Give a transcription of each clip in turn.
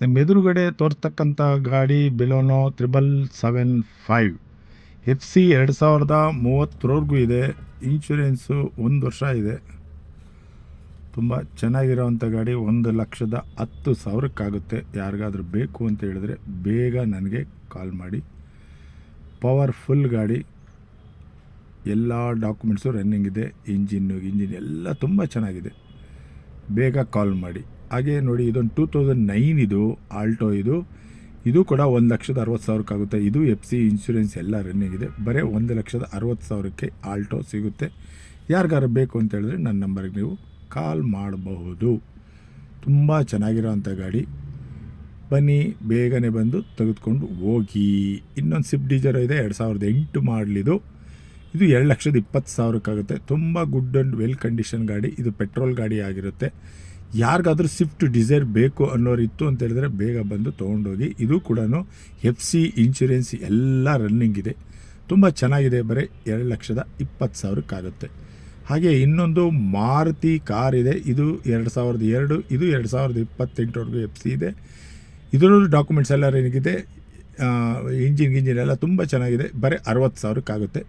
ಎದುರುಗಡೆ ತೋರ್ತಕ್ಕಂಥ ಗಾಡಿ ಬೆಲೋನೋ triple seven five. F C ಎರಡು ಸಾವಿರದ ಮೂವತ್ತರವರೆಗೂ ಇದೆ. ಇನ್ಶೂರೆನ್ಸು ಒಂದು ವರ್ಷ ಇದೆ. ತುಂಬ ಚೆನ್ನಾಗಿರೋವಂಥ ಗಾಡಿ. ಒಂದು ಲಕ್ಷದ ಹತ್ತು ಸಾವಿರಕ್ಕಾಗುತ್ತೆ. ಯಾರಿಗಾದ್ರೂ ಬೇಕು ಅಂತ ಹೇಳಿದ್ರೆ ಬೇಗ ನನಗೆ ಕಾಲ್ ಮಾಡಿ. ಪವರ್ಫುಲ್ ಗಾಡಿ. ಎಲ್ಲ ಡಾಕ್ಯುಮೆಂಟ್ಸು ರನ್ನಿಂಗ್ ಇದೆ. ಇಂಜಿನ್ನು, ಇಂಜಿನ್ ಎಲ್ಲ ತುಂಬ ಚೆನ್ನಾಗಿದೆ. ಬೇಗ ಕಾಲ್ ಮಾಡಿ. ಹಾಗೆ ನೋಡಿ ಇದೊಂದು ಟೂ ತೌಸಂಡ್ ನೈನ್ ಇದು ಆಲ್ಟೋ ಇದು. ಇದು ಕೂಡ ಒಂದು ಲಕ್ಷದ ಅರವತ್ತು ಸಾವಿರಕ್ಕಾಗುತ್ತೆ. ಇದು ಎಫ್ ಸಿ ಇನ್ಶೂರೆನ್ಸ್ ಎಲ್ಲ ರನ್ನಿಂಗ್ ಇದೆ. ಬರೀ ಒಂದು ಲಕ್ಷದ ಅರವತ್ತು ಸಾವಿರಕ್ಕೆ ಆಲ್ಟೋ ಸಿಗುತ್ತೆ. ಯಾರಿಗಾರು ಬೇಕು ಅಂತ ಹೇಳಿದ್ರೆ ನನ್ನ ನಂಬರ್ಗೆ ನೀವು ಕಾಲ್ ಮಾಡಬಹುದು. ತುಂಬ ಚೆನ್ನಾಗಿರೋಂಥ ಗಾಡಿ. ಬನ್ನಿ, ಬೇಗನೆ ಬಂದು ತೆಗೆದುಕೊಂಡು ಹೋಗಿ. ಇನ್ನೊಂದು ಸ್ವಿಫ್ಟ್ ಡೀಜರ್ ಇದೆ, ಎರಡು ಸಾವಿರದ ಎಂಟು ಮಾಡಲಿದು. ಇದು ಎರಡು ಲಕ್ಷದ ಇಪ್ಪತ್ತು ಸಾವಿರಕ್ಕಾಗುತ್ತೆ. ತುಂಬ ಗುಡ್ ಆ್ಯಂಡ್ ವೆಲ್ ಕಂಡೀಷನ್ ಗಾಡಿ. ಇದು ಪೆಟ್ರೋಲ್ ಗಾಡಿ ಆಗಿರುತ್ತೆ. ಯಾರಿಗಾದ್ರೂ ಸ್ವಿಫ್ಟ್ ಡಿಸೈರ್ ಬೇಕು ಅನ್ನೋರು ಇತ್ತು ಅಂತ ಹೇಳಿದ್ರೆ ಬೇಗ ಬಂದು ತೊಗೊಂಡೋಗಿ, ಇದು ಕೂಡ ಎಫ್ ಸಿ ಇನ್ಶೂರೆನ್ಸ್ ಎಲ್ಲ ರನ್ನಿಂಗ್ ಇದೆ. ತುಂಬ ಚೆನ್ನಾಗಿದೆ, ಬರೀ ಎರಡು ಲಕ್ಷದ ಇಪ್ಪತ್ತು ಸಾವಿರಕ್ಕಾಗುತ್ತೆ ಹಾಗೆ ಇನ್ನೊಂದು ಮಾರುತಿ ಕಾರ್ ಇದೆ, ಇದು ಎರಡು ಸಾವಿರದ ಎರಡು, ಇದು ಎರಡು ಸಾವಿರದ ಇಪ್ಪತ್ತೆಂಟರವರೆಗೂ ಎಫ್ ಸಿ ಇದೆ. ಇದರಲ್ಲೂ ಡಾಕ್ಯುಮೆಂಟ್ಸ್ ಎಲ್ಲ ಏನಿಗಿದೆ ಇಂಜಿನ್ ಗಿಂಜಿನ್ ಎಲ್ಲ ತುಂಬ ಚೆನ್ನಾಗಿದೆ, ಬರೀ ಅರವತ್ತು ಸಾವಿರಕ್ಕಾಗುತ್ತೆ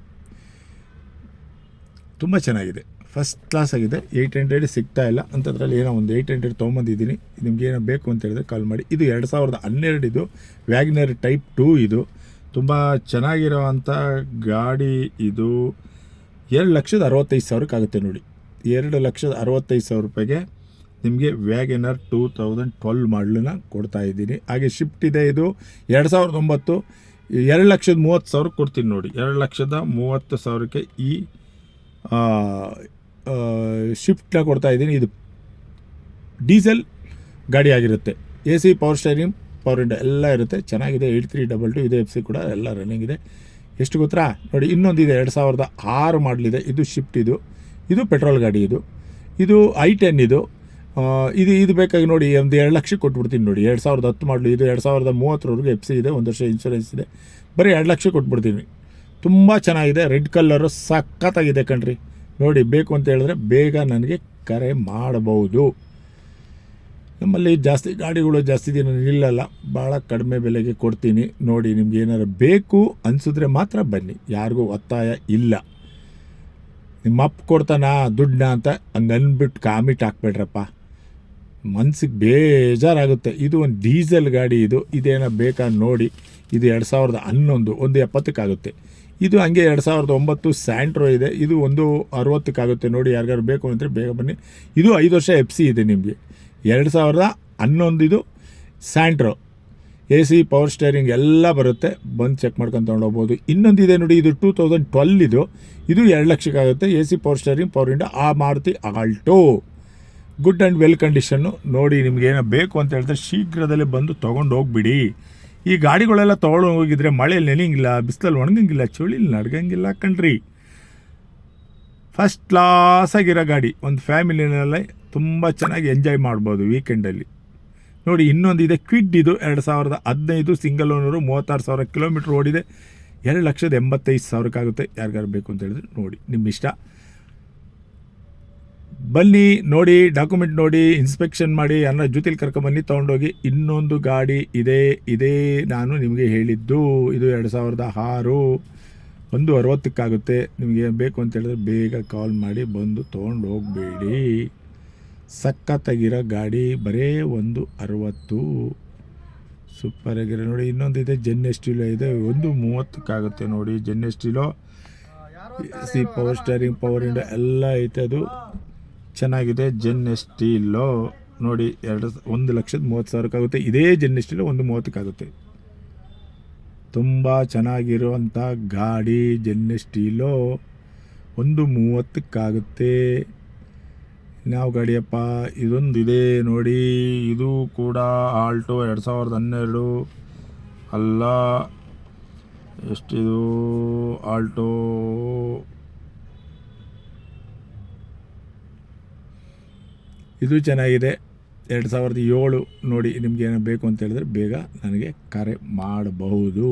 ತುಂಬ ಚೆನ್ನಾಗಿದೆ. ಫಸ್ಟ್ ಕ್ಲಾಸ್ ಆಗಿದೆ. ಏಯ್ಟ್ ಹಂಡ್ರೆಡ್ ಸಿಗ್ತಾ ಇಲ್ಲ. ಅಂಥದ್ರಲ್ಲಿ ಏನೋ ಒಂದು ಏಯ್ಟ್ ಹಂಡ್ರೆಡ್ ತೊಗೊಂಬಂದಿದ್ದೀನಿ. ನಿಮ್ಗೆ ಏನೋ ಬೇಕು ಅಂತ ಹೇಳಿದ್ರೆ ಕಾಲ್ ಮಾಡಿ. ಇದು ಎರಡು ಸಾವಿರದ ಹನ್ನೆರಡು ಇದು. ವ್ಯಾಗ್ನರ್ ಟೈಪ್ ಟೂ ಇದು. ತುಂಬ ಚೆನ್ನಾಗಿರೋವಂಥ ಗಾಡಿ ಇದು. ಎರಡು ಲಕ್ಷದ ಅರವತ್ತೈದು ಸಾವಿರಕ್ಕಾಗುತ್ತೆ ನೋಡಿ. ಎರಡು ಲಕ್ಷದ ಅರವತ್ತೈದು ಸಾವಿರ ರೂಪಾಯಿಗೆ ನಿಮಗೆ ವ್ಯಾಗನರ್ ಟೂ ತೌಸಂಡ್ ಟ್ವೆಲ್ ಮಾಡಲನ್ನ ಕೊಡ್ತಾ ಇದ್ದೀನಿ. ಹಾಗೆ ಶಿಫ್ಟ್ ಇದೆ ಇದು. ಎರಡು ಸಾವಿರದ ಒಂಬತ್ತು. ಎರಡು ಲಕ್ಷದ ಮೂವತ್ತು ಸಾವಿರಕ್ಕೆ ಕೊಡ್ತೀನಿ ನೋಡಿ. ಎರಡು ಲಕ್ಷದ ಮೂವತ್ತು ಸಾವಿರಕ್ಕೆ ಈ ಶಿಫ್ಟ್ನ ಕೊಡ್ತಾ ಇದ್ದೀನಿ. ಇದು ಡೀಸೆಲ್ ಗಾಡಿ ಆಗಿರುತ್ತೆ. A C power steering power window ಎಲ್ಲ ಇರುತ್ತೆ. ಚೆನ್ನಾಗಿದೆ. ಏಯ್ಟ್ ತ್ರೀ ಡಬಲ್ ಟು ಇದೆ ಎಫ್ ಸಿ ಕೂಡ. ಎಲ್ಲ ರನ್ನಿಂಗ್ ಇದೆ. ಎಷ್ಟು ಗೊತ್ತಾ? ನೋಡಿ, ಇನ್ನೊಂದಿದೆ. ಎರಡು ಸಾವಿರದ ಆರು ಮಾಡಲಿದೆ. ಇದು ಶಿಫ್ಟ್ ಇದು. ಇದು ಪೆಟ್ರೋಲ್ ಗಾಡಿ ಇದು. ಇದು ಐ ಟೆನ್ ಇದು. ಇದು ಇದು ಬೇಕಾಗಿ ನೋಡಿ, ಒಂದು ಎರಡು ಲಕ್ಷ ಕೊಟ್ಬಿಡ್ತೀನಿ ನೋಡಿ. ಎರಡು ಸಾವಿರದ ಹತ್ತು ಮಾಡಲು. ಇದು ಎರಡು ಸಾವಿರದ ಮೂವತ್ತರವರೆಗೂ ಎಫ್ ಸಿ ಇದೆ. ಒಂದು ವರ್ಷ ಇನ್ಶೂರೆನ್ಸ್ ಇದೆ. ಬರೀ ಎರಡು ಲಕ್ಷ ಕೊಟ್ಬಿಡ್ತೀನಿ. ತುಂಬ ಚೆನ್ನಾಗಿದೆ. ರೆಡ್ ಕಲ್ಲರು ಸಖತ್ತಾಗಿದೆ ಕಣ್ರಿ. ನೋಡಿ, ಬೇಕು ಅಂತ ಹೇಳಿದ್ರೆ ಬೇಗ ನನಗೆ ಕರೆ ಮಾಡಬಹುದು. ನಮ್ಮಲ್ಲಿ ಜಾಸ್ತಿ ಗಾಡಿಗಳು ಜಾಸ್ತಿ ದಿನ ನಿಲ್ಲಲ್ಲ. ಭಾಳ ಕಡಿಮೆ ಬೆಲೆಗೆ ಕೊಡ್ತೀನಿ. ನೋಡಿ, ನಿಮ್ಗೆ ಏನಾರು ಬೇಕು ಅನಿಸಿದ್ರೆ ಮಾತ್ರ ಬನ್ನಿ. ಯಾರಿಗೂ ಒತ್ತಾಯ ಇಲ್ಲ. ನಿಮ್ಮ ಅಪ್ಪ ಕೊಡ್ತಾನ ದುಡ್ಡನ್ನ ಅಂತ ಹಂಗೆ ಕಾಮಿಟ್ ಹಾಕ್ಬೇಡ್ರಪ್ಪ. ಮನ್ಸಿಗೆ ಬೇಜಾರಾಗುತ್ತೆ. ಇದು ಒಂದು ಡೀಸೆಲ್ ಗಾಡಿ ಇದು. ಇದೇನೋ ಬೇಕಾ ನೋಡಿ. ಇದು ಎರಡು ಸಾವಿರದ ಹನ್ನೊಂದು. ಒಂದು ಎಪ್ಪತ್ತಕ್ಕಾಗುತ್ತೆ. ಇದು ಹಂಗೆ ಎರಡು ಸಾವಿರದ ಒಂಬತ್ತು ಸ್ಯಾಂಟ್ರೋ ಇದೆ. ಇದು ಒಂದು ಅರವತ್ತಕ್ಕಾಗುತ್ತೆ. ನೋಡಿ ಯಾರಿಗಾರು ಬೇಕು ಅಂದರೆ ಬೇಗ ಬನ್ನಿ. ಇದು ಐದು ವರ್ಷ ಎಫ್ ಸಿ ಇದೆ ನಿಮಗೆ. ಎರಡು ಸಾವಿರದ ಹನ್ನೊಂದು ಇದು Santro. A C power steering ಎಲ್ಲ ಬರುತ್ತೆ. ಬಂದು ಚೆಕ್ ಮಾಡ್ಕೊಂಡು ತೊಗೊಂಡೋಗ್ಬೋದು. ಇನ್ನೊಂದಿದೆ ನೋಡಿ, ಇದು ಟೂ ತೌಸಂಡ್ ಟ್ವೆಲ್ ಇದು. ಇದು ಎರಡು ಲಕ್ಷಕ್ಕಾಗುತ್ತೆ. A C power steering power window ಆ Maruti Alto. Good and well condition ನೋಡಿ, ನಿಮ್ಗೆ ಏನೋ ಬೇಕು ಅಂತ ಹೇಳಿದ್ರೆ ಶೀಘ್ರದಲ್ಲೇ ಬಂದು ತೊಗೊಂಡು ಹೋಗ್ಬಿಡಿ ಈ ಗಾಡಿಗಳೆಲ್ಲ ತೊಗೊಳ್ಳೋ ಹೋಗಿದ್ರೆ ಮಳೆಯಲ್ಲಿ ನೆನೆಯಂಗಿಲ್ಲ ಬಿಸಿಲಲ್ಲಿ ಒಣಗಂಗಿಲ್ಲ, ಚಳಿಲಿ ನಡ್ಗಂಗಿಲ್ಲ ಕಣ್ರಿ. ಫಸ್ಟ್ ಕ್ಲಾಸಾಗಿರೋ ಗಾಡಿ, ಒಂದು ಫ್ಯಾಮಿಲಿನಲ್ಲೇ ತುಂಬ ಚೆನ್ನಾಗಿ ಎಂಜಾಯ್ ಮಾಡ್ಬೋದು ವೀಕೆಂಡಲ್ಲಿ ನೋಡಿ, ಇನ್ನೊಂದು ಇದೆ ಕ್ವಿಡ್ ಇದು, ಎರಡು ಸಾವಿರದ ಹದಿನೈದು ಸಿಂಗಲ್ ಓನರು ಮೂವತ್ತಾರು ಸಾವಿರ ಕಿಲೋಮೀಟ್ರ್ ಓಡಿದೆ. ಎರಡು ಲಕ್ಷದ ಎಂಬತ್ತೈದು ಸಾವಿರಕ್ಕಾಗುತ್ತೆ, ಯಾರಿಗಾರು ಬೇಕು ಅಂತ ಹೇಳಿದ್ರೆ ನೋಡಿ ನಿಮ್ಮ ಇಷ್ಟ ಬನ್ನಿ ನೋಡಿ ಡಾಕ್ಯುಮೆಂಟ್ ನೋಡಿ ಇನ್ಸ್ಪೆಕ್ಷನ್ ಮಾಡಿ ಅನ್ನೋ ಜೊತೆಲಿ ಕರ್ಕೊಂಬನ್ನಿ ತೊಗೊಂಡೋಗಿ ಇನ್ನೊಂದು ಗಾಡಿ ಇದೆ ಇದೇ ನಾನು ನಿಮಗೆ ಹೇಳಿದ್ದು. ಇದು ಎರಡು ಸಾವಿರದ ಆರು ಒಂದು ಅರವತ್ತಕ್ಕಾಗುತ್ತೆ. ನಿಮಗೆ ಬೇಕು ಅಂತ ಹೇಳಿದ್ರೆ ಬೇಗ ಕಾಲ್ ಮಾಡಿ ಬಂದು ತೊಗೊಂಡು ಹೋಗಬೇಡಿ ಸಖತ್ತಾಗಿರೋ ಗಾಡಿ ಬರೇ ಒಂದು ಅರವತ್ತು. ಸೂಪರ್ ಆಗಿರೋ ನೋಡಿ ಇನ್ನೊಂದಿದೆ ಜೆನ್ ಸ್ಟೀಲೋ ಇದೆ ಒಂದು ಮೂವತ್ತಕ್ಕಾಗುತ್ತೆ ನೋಡಿ Zen Estilo C power steering power window ಎಲ್ಲ ಐತೆ ಅದು. ಚೆನ್ನಾಗಿದೆ ಜೆನ್ ಸ್ಟೀಲೋ ನೋಡಿ ಎರಡು ಒಂದು ಲಕ್ಷದ ಮೂವತ್ತು ಸಾವಿರಕ್ಕಾಗುತ್ತೆ. ಇದೇ ಜೆನ್ ಸ್ಟೀಲೋ ಒಂದು ಮೂವತ್ತಕ್ಕಾಗುತ್ತೆ. ತುಂಬ ಚೆನ್ನಾಗಿರುವಂಥ ಗಾಡಿ ಜೆನ್ ಸ್ಟೀಲೋ ಒಂದು ಮೂವತ್ತಕ್ಕಾಗುತ್ತೆ. ಯಾವ ಗಾಡಿಯಪ್ಪ ಇದೊಂದಿದೆ ನೋಡಿ. ಇದು ಕೂಡ ಆಲ್ಟೋ ಎರಡು ಸಾವಿರದ ಹನ್ನೆರಡು. ಅಲ್ಲ, ಎಷ್ಟಿದು? ಆಲ್ಟೋ ಇದು ಚೆನ್ನಾಗಿದೆ. ಎರಡು ಸಾವಿರದ ಏಳು ನೋಡಿ ನಿಮಗೇನು ಬೇಕು ಅಂತ ಹೇಳಿದ್ರೆ ಬೇಗ ನನಗೆ ಕರೆ ಮಾಡಬಹುದು.